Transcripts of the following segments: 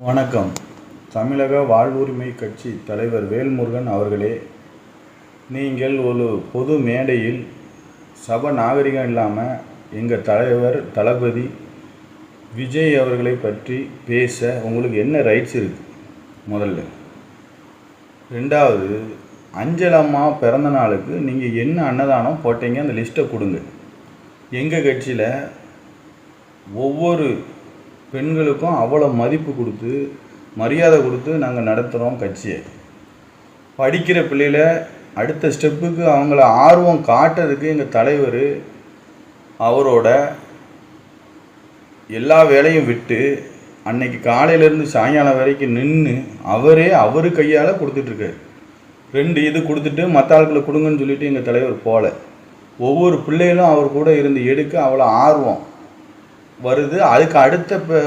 வணக்கம். தமிழக வாழ்வுரிமை கட்சி தலைவர் வேல்முருகன் அவர்களே நீங்கள் ஒரு பொது மேடையில் சப நாகரிகம் இல்லாமல் எங்கள் தலைவர் தளபதி விஜய் அவர்களை பற்றி பேச உங்களுக்கு என்ன ரைட்ஸ் இருக்குது முதல்ல. ரெண்டாவது அஞ்சலம்மா பிறந்த நாளுக்கு நீங்கள் என்ன அன்னதானம் போட்டீங்க? அந்த லிஸ்ட்டை கொடுங்க. எங்கள் கட்சியில் ஒவ்வொரு பெண்களுக்கும் அவ்வளோ மதிப்பு கொடுத்து மரியாதை கொடுத்து நாங்கள் நடத்துகிறோம் கட்சியை. படிக்கிற பிள்ளையில அடுத்த ஸ்டெப்புக்கு அவங்கள ஆர்வம் காட்டுறதுக்கு எங்கள் தலைவர் அவரோட எல்லா வேலையும் விட்டு அன்னைக்கு காலையிலேருந்து சாயங்காலம் வரைக்கும் நின்று அவரே அவர் கையால் கொடுத்துட்ருக்காரு. ரெண்டு இது கொடுத்துட்டு மற்ற ஆட்களை கொடுங்கன்னு சொல்லிட்டு எங்கள் தலைவர் போகல ஒவ்வொரு பிள்ளைகளும் அவர் கூட இருந்து எடுக்க அவ்வளோ ஆர்வம். வருது. அதுக்கு அடுத்த இப்போ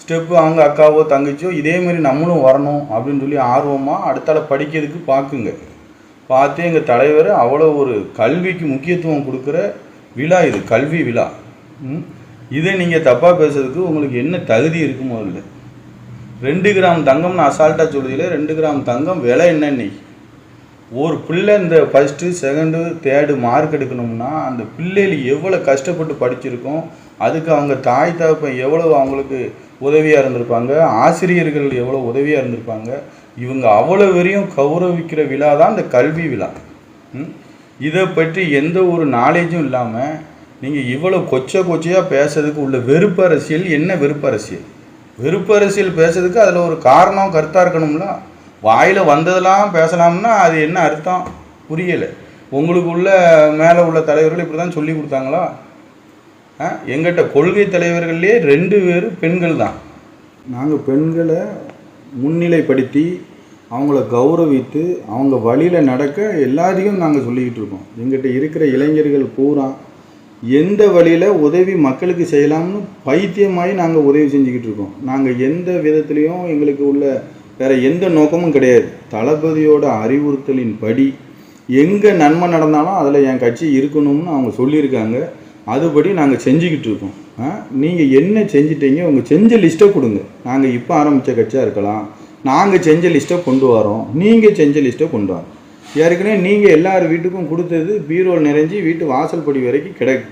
ஸ்டெப்பு அவங்க அக்காவோ தங்கச்சியோ இதே மாதிரி நம்மளும் வரணும் அப்படின்னு சொல்லி ஆர்வமாக அடுத்தால படிக்கிறதுக்கு பார்க்குங்க. பார்த்து எங்கள் தலைவர் அவ்வளோ ஒரு கல்விக்கு முக்கியத்துவம் கொடுக்குற விழா இது கல்வி விழா. ம்? இதை நீங்கள் தப்பாக பேசுறதுக்கு உங்களுக்கு என்ன தகுதி இருக்கு முதல்ல ரெண்டு கிராம் தங்கம்னு அசால்ட்டாக சொல்லுதில்ல ரெண்டு கிராம் தங்கம் விலை என்ன இன்னைக்கு? ஒரு பிள்ளை இந்த ஃபஸ்ட்டு செகண்டு தேர்டு மார்க் எடுக்கணும்னா அந்த பிள்ளைகள் எவ்வளோ கஷ்டப்பட்டு படிச்சிருக்கோம் அதுக்கு அவங்க தாய் தகப்பன் எவ்வளோ அவங்களுக்கு உதவியாக இருந்திருப்பாங்க ஆசிரியர்கள் எவ்வளோ உதவியாக இருந்திருப்பாங்க இவங்க அவ்வளோ வரையும் கௌரவிக்கிற விழா தான் இந்த கல்வி விழா. ம்? இதை பற்றி எந்த ஒரு நாலேஜும் இல்லாமல் நீங்கள் இவ்வளோ கொச்சை கொச்சையாக பேசுறதுக்கு உள்ள வெறுப்பு அரசியல் என்ன வெறுப்பு அரசியல் வெறுப்பு அரசியல் பேசுறதுக்கு அதில் ஒரு காரணம் கருத்தாக இருக்கணும்ல? வாயில் வந்ததெல்லாம் பேசலாம்னா அது என்ன அர்த்தம்? புரியலை. உங்களுக்கு உள்ள மேலே உள்ள தலைவர்கள் இப்படி தான் சொல்லி கொடுத்தாங்களா? ஆ? எங்கிட்ட கொள்கை தலைவர்கள்லேயே ரெண்டு பேர் பெண்கள் தான். நாங்கள் பெண்களை முன்னிலைப்படுத்தி அவங்கள கௌரவித்து அவங்க வழியில் நடக்க எல்லாத்தையும் நாங்கள் சொல்லிக்கிட்டு இருக்கோம். எங்கிட்ட இருக்கிற இளைஞர்கள் பூரா எந்த வழியில் உதவி மக்களுக்கு செய்யலாம்னு பைத்தியமாகி நாங்கள் உதவி செஞ்சுக்கிட்டு இருக்கோம். நாங்கள் எந்த விதத்துலேயும் எங்களுக்கு உள்ள வேறு எந்த நோக்கமும் கிடையாது. தளபதியோட அறிவுறுத்தலின் படி எங்கே நன்மை நடந்தாலும் அதில் என் கட்சி இருக்கணும்னு அவங்க சொல்லியிருக்காங்க. அதுபடி நாங்கள் செஞ்சுக்கிட்டு இருக்கோம். நீங்கள் என்ன செஞ்சிட்டீங்க? உங்கள் செஞ்ச லிஸ்ட்டை கொடுங்க. நாங்கள் இப்போ ஆரம்பித்த கட்சியாக இருக்கலாம். நாங்கள் செஞ்ச லிஸ்ட்டை கொண்டு வரோம். நீங்கள் செஞ்ச லிஸ்ட்டை கொண்டு வரோம் ஏற்கனவே நீங்கள் எல்லார் வீட்டுக்கும் கொடுத்தது பீரோல் நிறைஞ்சி வீட்டு வாசல் படி வரைக்கும் கிடக்கு.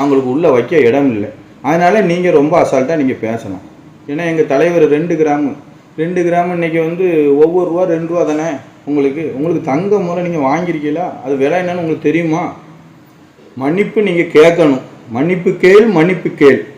அவங்களுக்கு உள்ளே வைக்க இடம் இல்லை. அதனால் நீங்கள் ரொம்ப அசால்ட்டாக நீங்கள் பேசணும். ஏன்னா எங்கள் தலைவர் ரெண்டு கிராமம். ரெண்டு கிராம் இன்றைக்கி வந்து ஒவ்வொரு ரூபா ரெண்டு ரூபா தானே உங்களுக்கு? உங்களுக்கு தங்க முறை நீங்கள் வாங்கியிருக்கீங்களா? அது விலை என்னன்னு உங்களுக்கு தெரியுமா? மன்னிப்பு நீங்கள் கேட்கணும். மன்னிப்பு கேள் மன்னிப்பு கேள்.